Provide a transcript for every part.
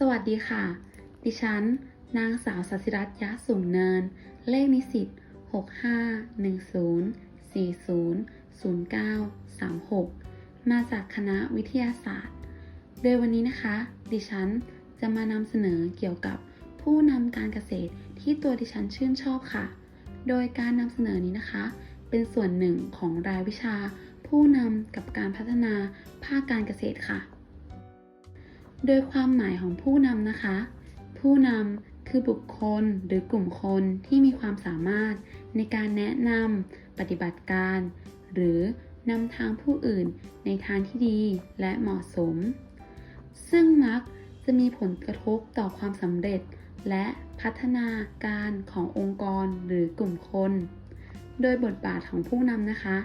สวัสดีค่ะ ดิฉัน นางสาวสัสิรัตน์ยะสูงเนิน เลขนิสิต6510400936 มาจากคณะวิทยาศาสตร์ โดยวันนี้นะคะ ดิฉันจะมานำเสนอเกี่ยวกับผู้นำการเกษตรที่ตัวดิฉันชื่นชอบค่ะ โดยการนำเสนอนี้นะคะ เป็นส่วนหนึ่งของรายวิชา ผู้นำกับการพัฒนาภาคการเกษตรค่ะ โดยความหมายของผู้นำนะคะ ผู้นำคือบุคคลหรือกลุ่มคนที่มีความสามารถในการแนะนำปฏิบัติการ หรือนำทางผู้อื่นในทางที่ดีและเหมาะสม ซึ่งมักจะมีผลกระทบต่อความสำเร็จ และพัฒนาการขององค์กรหรือกลุ่มคน โดยบทบาทของผู้นำนะคะ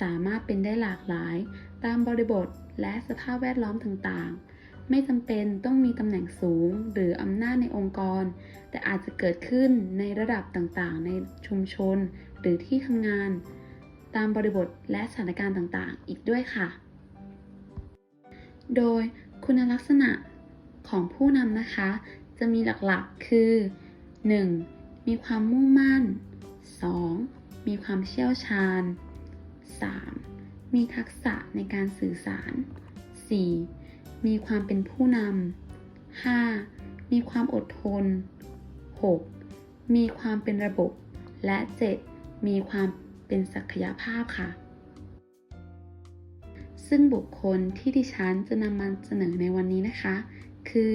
สามารถเป็นได้หลากหลาย ตามบริบทและสภาพแวดล้อมต่างๆ ไม่จำเป็นต้องมีตำแหน่งสูงหรืออำนาจในองค์กร แต่อาจจะเกิดขึ้นในระดับต่างๆ ในชุมชน หรือที่ทำงาน ตามบริบทและสถานการณ์ต่างๆ อีกด้วยค่ะ โดยคุณลักษณะของผู้นำนะคะ จะมีหลักๆ คือ 1. มีความมุ่งมั่น 2. มีความเชี่ยวชาญ 3. มีทักษะในการสื่อสาร 4. มีความเป็นผู้นำ 5. มีความอดทน 6. มีความเป็นระบบ และ 7. มีความเป็นศักยภาพค่ะ ซึ่งบุคคลที่ดิฉันจะนำมาเสนอในวันนี้นะคะ คือ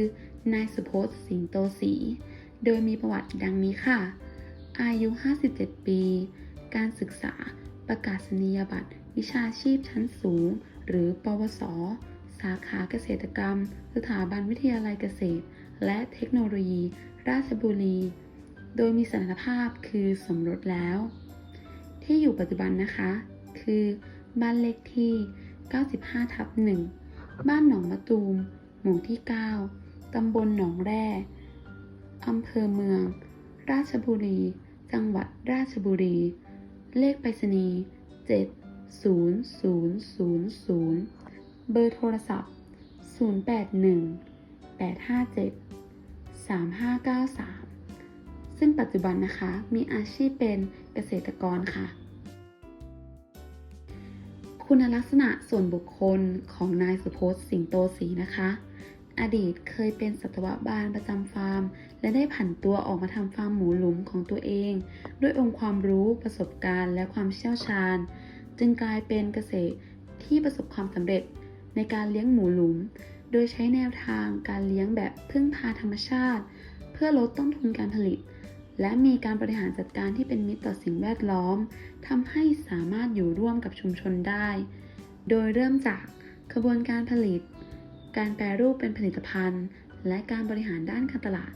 นายสุพจน์สิงโตศรีโดยมีประวัติดังนี้ค่ะ อายุ 57 ปี การศึกษาประกาศนียบัตร วิชาชีพชั้นสูง หรือ ปวส สาขาเกษตรกรรม สถาบันวิทยาลัยเกษตร และเทคโนโลยี ราชบุรี โดยมีสถานภาพคือสมรสแล้ว ที่อยู่ปัจจุบันนะคะ คือบ้านเลขที่ 95 ทับ 1 บ้านหนองมะตูม หมู่ที่ 9 ตำบลหนองแร่อำเภอเมือง ราชบุรี จังหวัดราชบุรี เลขไปรษณีย์70000 เบอร์โทรศัพท์ 081 857 3593 ซึ่งปัจจุบันนะคะมีอาชีพเป็นเกษตรกรค่ะ คุณลักษณะส่วนบุคคลของนายสุพจน์สิงโตศรีนะคะ อดีตเคยเป็นสัตวบาลประจำฟาร์ม และได้ผันตัวออกมาทำฟาร์มหมูหลุมของตัวเอง ด้วยองค์ความรู้ประสบการณ์ และความเชี่ยวชาญ จึงกลายเป็นเกษตรที่ประสบความสำเร็จ ในการเลี้ยงหมูหลุม โดยใช้แนวทางการเลี้ยงแบบพึ่งพาธรรมชาติ เพื่อลดต้นทุนการผลิต และมีการบริหารจัดการที่เป็นมิตรต่อสิ่งแวดล้อมทำให้สามารถอยู่ร่วมกับชุมชนได้ โดยเริ่มจากกระบวนการผลิต การแปรรูปเป็นผลิตภัณฑ์ และการบริหารด้านการตลาด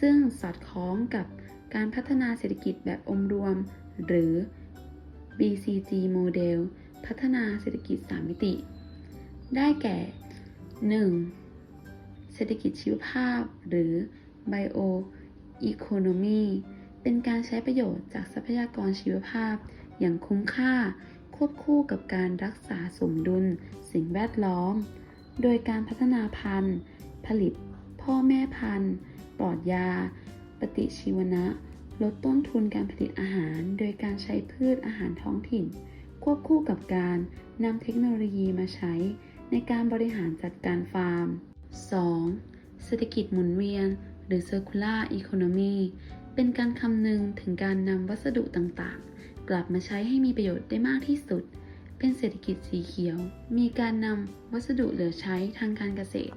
ซึ่งสอดคล้องกับการพัฒนาเศรษฐกิจแบบอมรวม หรือ BCG โมเดล พัฒนาเศรษฐกิจ 3 มิติ ได้แก่ 1. เศรษฐกิจชีวภาพ หรือ Bio Economy เป็นการใช้ประโยชน์จากทรัพยากรชีวภาพ อย่างคุ้มค่า ควบคู่กับการรักษาสมดุลสิ่งแวดล้อม โดยการพัฒนาพันธุ์ ผลิต พ่อแม่พันธุ์ ปลอดยา ปฏิชีวนะ ลดต้นทุนการผลิตอาหาร โดยการใช้พืชอาหารท้องถิ่น ควบคู่กับการนำเทคโนโลยีมาใช้ ในการบริหารจัดการฟาร์ม 2. เศรษฐกิจหมุนเวียน หรือ circular economy เป็นการคำนึงถึงการนำวัสดุต่างๆ กลับมาใช้ให้มีประโยชน์ได้มากที่สุด เป็นเศรษฐกิจสีเขียว มีการนำวัสดุเหลือใช้ทางการเกษตร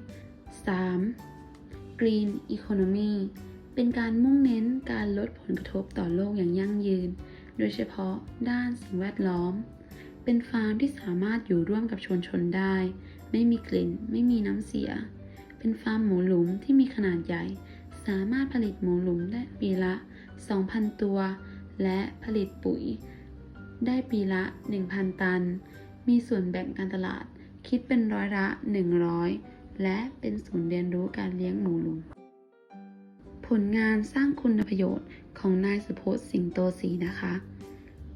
3. Green Economy เป็นการมุ่งเน้นการลดผลกระทบต่อโลกอย่างยั่งยืน โดยเฉพาะด้านสิ่งแวดล้อม เป็นฟาร์มที่สามารถอยู่ร่วมกับชนชนได้ ไม่มีกลิ่น ไม่มีน้ำเสีย เป็นฟาร์มหมูหลุมที่มีขนาดใหญ่ สามารถผลิตหมูหลุมได้ปีละ 2,000 ตัว และผลิตปุ๋ย ได้ปีละ 1,000 ตัน มีส่วนแบ่งการตลาด คิดเป็นร้อยละ 100 และเป็นศูนย์เรียนรู้การเลี้ยงหมูหลุม ผลงานสร้างคุณประโยชน์ของนายสุพจน์สิงโตศรีนะคะ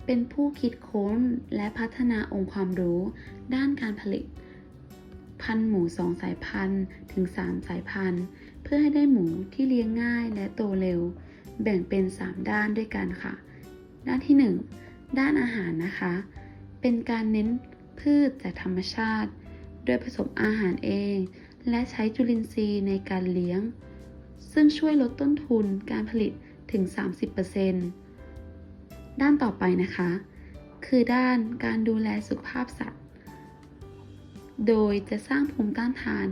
เป็นผู้คิดค้นและพัฒนาองค์ความรู้ ด้านการผลิต พันหมูสองสายพันธุ์ถึง 3 สายพันธุ์ เพื่อให้ได้หมูที่เลี้ยงง่ายและโตเร็ว แบ่งเป็น 3 ด้านด้วยกันค่ะ ด้านที่ 1 ด้านอาหารนะคะ เป็นการเน้นพืชจากธรรมชาติ โดยผสมอาหารเอง และใช้จุลินทรีย์ในการเลี้ยง ซึ่งช่วยลดต้นทุนการผลิตถึง 30% ด้านต่อไปนะคะ คือด้านการดูแลสุขภาพสัตว์ โดยจะสร้างภูมิต้านทาน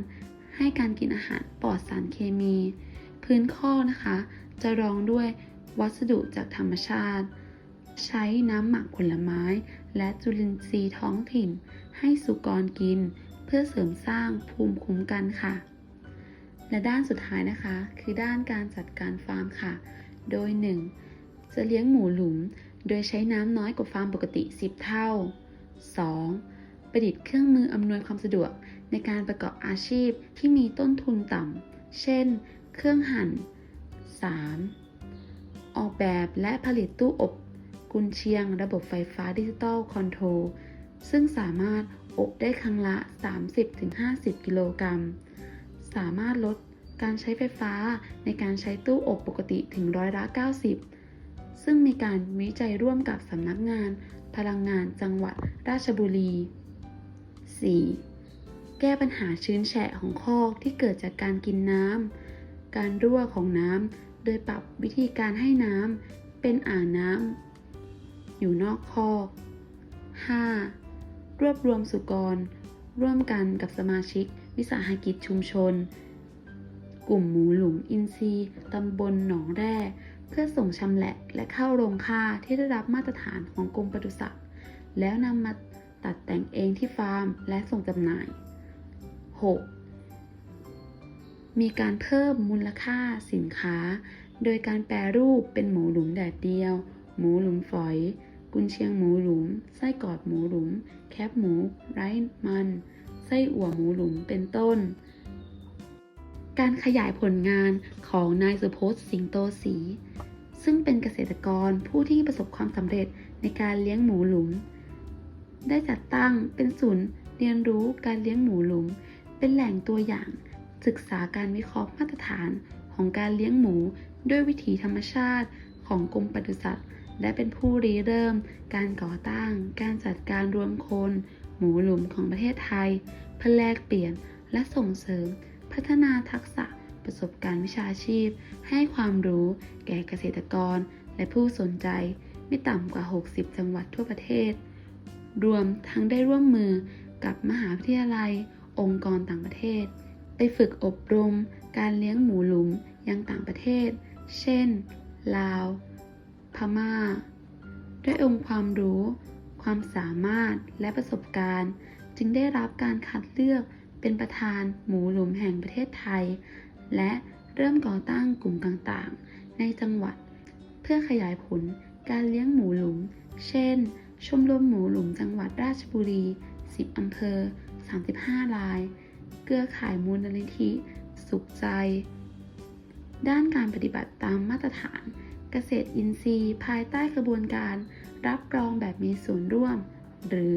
ให้การกินอาหารปลอดสารเคมี พื้นข้อนะคะ จะรองด้วยวัสดุจากธรรมชาติ ใช้น้ำหมักผลไม้ และจุลินทรีย์ท้องถิ่น ให้สุกรกิน เพื่อเสริมสร้างภูมิคุ้มกันค่ะ และด้านสุดท้ายนะคะ คือด้านการจัดการฟาร์มค่ะ โดย 1. จะเลี้ยงหมูหลุม โดยใช้น้ำน้อยกว่าฟาร์มปกติ 10 เท่า 2. ประดิษฐ์เครื่องมืออำนวยความสะดวกในการประกอบอาชีพที่มีต้นทุนต่ำ เช่น เครื่องหั่น 3. ออกแบบและผลิตตู้อบ กุนเชียง ระบบไฟฟ้าดิจิตอลคอนโทรลซึ่งสามารถอบได้ครั้งละ 30-50 กิโลกรัม สามารถลดการใช้ไฟฟ้าในการใช้ตู้อบปกติถึงร้อยละ 90 ซึ่งมีการวิจัยร่วมกับสำนักงาน พลังงานจังหวัดราชบุรี 4. แก้ปัญหาชื้นแฉะของคอกที่เกิดจากการกินน้ำ การรั่วของน้ำ โดยปรับวิธีการให้น้ำเป็นอ่างน้ำอยู่นอกคอก 5. รวบรวมสุกร ร่วมกันกับสมาชิกวิสาหกิจชุมชน กลุ่มหมูหลุมอินทรีย์ตำบลหนองแร่ เพื่อส่งชำแหละและเข้าโรงฆ่าที่ได้รับมาตรฐานของกรมปศุสัตว์ แล้วนำมาตัดแต่งเองที่ฟาร์มและส่งจำหน่าย 6. มีการเพิ่มมูลค่าสินค้า โดยการแปรรูปเป็นหมูหลุมแดดเดียว หมูหลุมฝอย กุนเชียงหมูหลุม ไส้กรอกหมูหลุม แคบหมู ไร้มัน ไส้อั่วหมูหลุมเป็นต้น การขยายผลงานของนายสุพจน์สิงโตศรีซึ่งเป็นเกษตรกรผู้ที่ประสบความสำเร็จในการเลี้ยงหมูหลุม ได้จัดตั้งเป็นศูนย์เรียนรู้การเลี้ยงหมูหลุม เป็นแหล่งตัวอย่าง ศึกษาการวิเคราะห์มาตรฐานของการเลี้ยงหมูด้วยวิถีธรรมชาติของกรมปศุสัตว์ และเป็นผู้ริเริ่ม การก่อตั้ง การจัดการรวมคน หมูหลุมของประเทศไทยเพื่อแลกเปลี่ยนและส่งเสริม พัฒนาทักษะประสบการณ์วิชาชีพ ให้ความรู้แก่เกษตรกรและผู้สนใจ ไม่ต่ำกว่า 60 จังหวัดทั่วประเทศ รวมทั้งได้ร่วมมือกับมหาวิทยาลัย องค์กรต่างประเทศ ไปฝึกอบรม การเลี้ยงหมูหลุมยังต่างประเทศ เช่น ลาว พม่า ด้วยองค์ความรู้ ความสามารถและประสบการณ์ จึงได้รับการคัดเลือก เป็นประธานหมูหลุมแห่งประเทศไทย และเริ่มก่อตั้งกลุ่มต่างๆ ในจังหวัด เพื่อขยายผลการเลี้ยงหมูหลุม เช่น ชมรมหมูหลุมจังหวัดราชบุรี 10 อำเภอ 35 ราย เกื้อข่ายมูลนิธิ สุขใจ ด้านการปฏิบัติตามมาตรฐานเกษตรอินทรีย์ ภายใต้กระบวนการรับรองแบบมีส่วนร่วม หรือ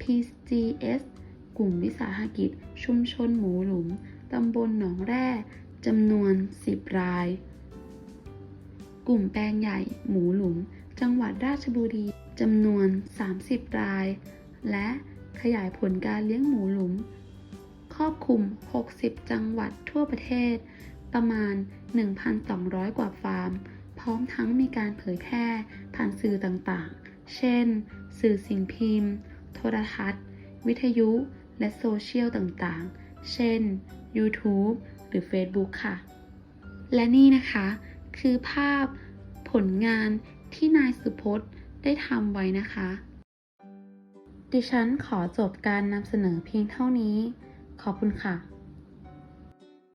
PGS กลุ่มวิสาหกิจ ชุมชนหมูหลุม ตำบลหนองแร่จำนวน 10 ราย กลุ่มแปลงใหญ่ หมูหลุม จังหวัดราชบุรีจำนวน 30 ราย และขยายผลการเลี้ยงหมูหลุม ครอบคลุม 60 จังหวัดทั่วประเทศ ประมาณ 1,200 กว่าฟาร์ม พร้อมทั้งมีการเผยแพร่ผ่านสื่อต่างๆ เช่น สื่อสิ่งพิมพ์ โทรทัศน์ วิทยุ และโซเชียลต่างๆ เช่น YouTube หรือ Facebook ค่ะ และนี่นะคะ คือภาพผลงานที่นายสุพจน์ได้ทำไว้นะคะ ดิฉันขอจบการนำเสนอเพียงเท่านี้ ขอบคุณค่ะ